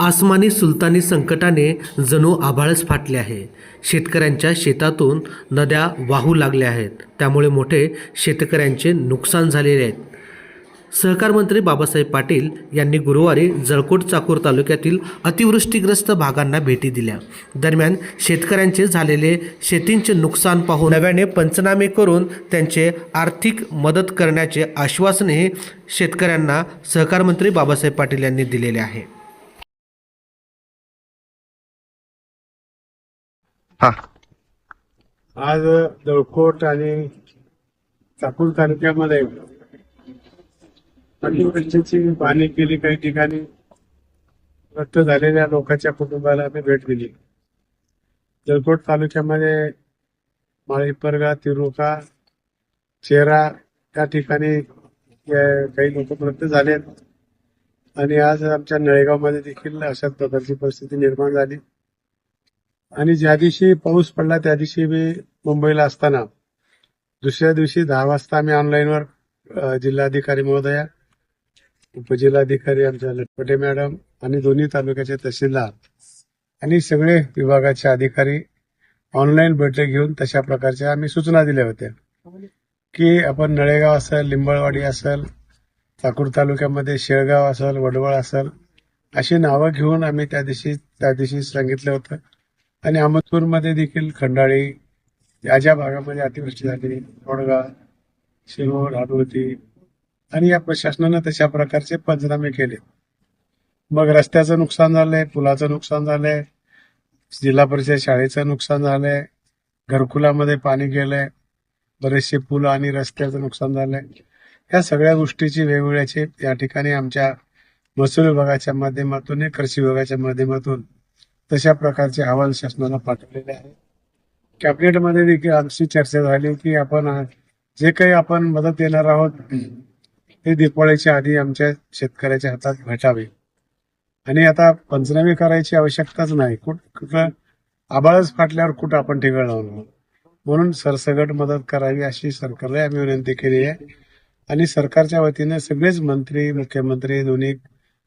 आसमानी सुलतानी संकटाने जणू आभाळच फाटले आहे. शेतकऱ्यांच्या शेतातून नद्या वाहू लागल्या आहेत. त्यामुळे मोठे शेतकऱ्यांचे नुकसान झालेले आहेत. सहकार मंत्री बाबासाहेब पाटील यांनी गुरुवारी जळकोट चाकूर तालुक्यातील अतिवृष्टीग्रस्त भागांना भेटी दिल्या. दरम्यान शेतकऱ्यांचे झालेले शेतींचे नुकसान पाहून नव्याने पंचनामे करून त्यांचे आर्थिक मदत करण्याचे आश्वासनही शेतकऱ्यांना सहकार मंत्री बाबासाहेब पाटील यांनी दिलेले आहे. हा. आज दळकोट आणि चाकूर तालुक्यामध्ये अतिवृष्टीची पाहणी केली काही ठिकाणी नष्ट झालेल्या लोकांच्या कुटुंबाला आम्ही भेट दिली. जलकोट तालुक्यामध्ये माळीपरगा तिरुका चेरा या ठिकाणी काही लोक मृत झाले आणि आज आमच्या नळेगावमध्ये देखील अशाच प्रकारची परिस्थिती निर्माण झाली. आणि ज्या दिवशी पाऊस पडला त्या दिवशी मी मुंबईला असताना दुसऱ्या दिवशी दहा वाजता आम्ही ऑनलाईनवर जिल्हाधिकारी महोदया उपजिल्हाधिकारी आमच्या लटपटे मॅडम आणि दोन्ही तालुक्याचे तहसीलदार आणि सगळे विभागाचे अधिकारी ऑनलाईन बैठक घेऊन तशा प्रकारच्या आम्ही सूचना दिल्या होत्या. की आपण नळेगाव असेल लिंबळवाडी असेल चाकूर तालुक्यामध्ये शेळगाव असेल वडवळ असेल अशी नावं घेऊन आम्ही त्या दिवशी त्या दिवशी सांगितलं होतं. आणि अहमदपूरमध्ये देखील खंडाळी या ज्या भागामध्ये अतिवृष्टी झाली तोडगा शिरोळ हाडवती आणि या प्रशासनानं तशा प्रकारचे पंचनामे केले. मग रस्त्याचं नुकसान झालंय पुलाचं नुकसान झालंय जिल्हा परिषद शाळेचं नुकसान झालंय घरकुलामध्ये पाणी गेलंय बरेचसे पूल आणि रस्त्याचं नुकसान झालंय. या सगळ्या गोष्टीची वेगवेगळ्याचे या ठिकाणी आमच्या महसूल विभागाच्या माध्यमातून कृषी विभागाच्या माध्यमातून तशा प्रकारचे अहवाल शासनाला पाठवलेले आहे कॅबिनेटमध्ये देखील आमची चर्चा झाली की आपण जे काही आपण मदत देणार आहोत ते दिपावळीच्या आधी आमच्या शेतकऱ्याच्या हातात भेटावे. आणि आता पंचनामे करायची आवश्यकताच नाही. कुठ कुठं आबाळच फाटल्यावर कुठं आपण ठिकाण लावणार म्हणून सरसगट मदत करावी अशी सरकारला आम्ही विनंती केली आहे. आणि सरकारच्या वतीने सगळेच मंत्री मुख्यमंत्री दोन्ही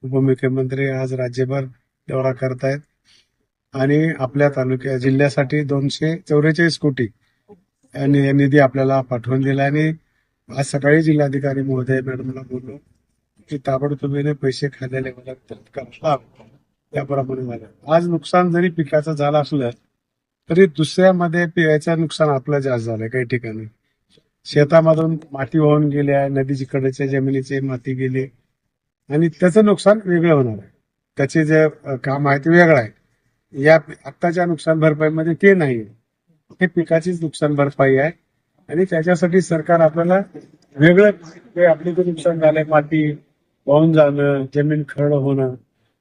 उपमुख्यमंत्री आज राज्यभर दौरा करतायत. आणि आपल्या तालुक्या जिल्ह्यासाठी दोनशे चौवेचाळीस कोटी आणि निधी आपल्याला पाठवून दिला आणि आज सकाळी जिल्हाधिकारी महोदय मॅडमला बोललो की ताबडतोबीने पैसे खाल्लेले मला तत्काळ त्याप्रमाणे झालं. आज नुकसान जरी पिकाचं झालं असलं तरी दुसऱ्यामध्ये पिकाचं नुकसान आपलं जास्त झालंय काही ठिकाणी. शेतामधून माती वाहून गेली आहे कडेच्या जमिनीची माती गेली आणि त्याचं नुकसान वेगळं होणार आहे. त्याचे जे काम आहे ते वेगळं आहे. या आत्ताच्या नुकसान भरपाईमध्ये ते नाही हे पिकाचीच नुकसान भरपाई आहे. आणि त्याच्यासाठी सरकार आपल्याला वेगळं आपली आपले नुकसान झालंय माती वाहून जाणं जमीन खरड होणं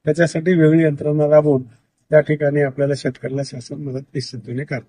त्याच्यासाठी वेगळी यंत्रणा राबवून त्या ठिकाणी आपल्याला शेतकऱ्याला शासन मदत निश्चितपणे करतं.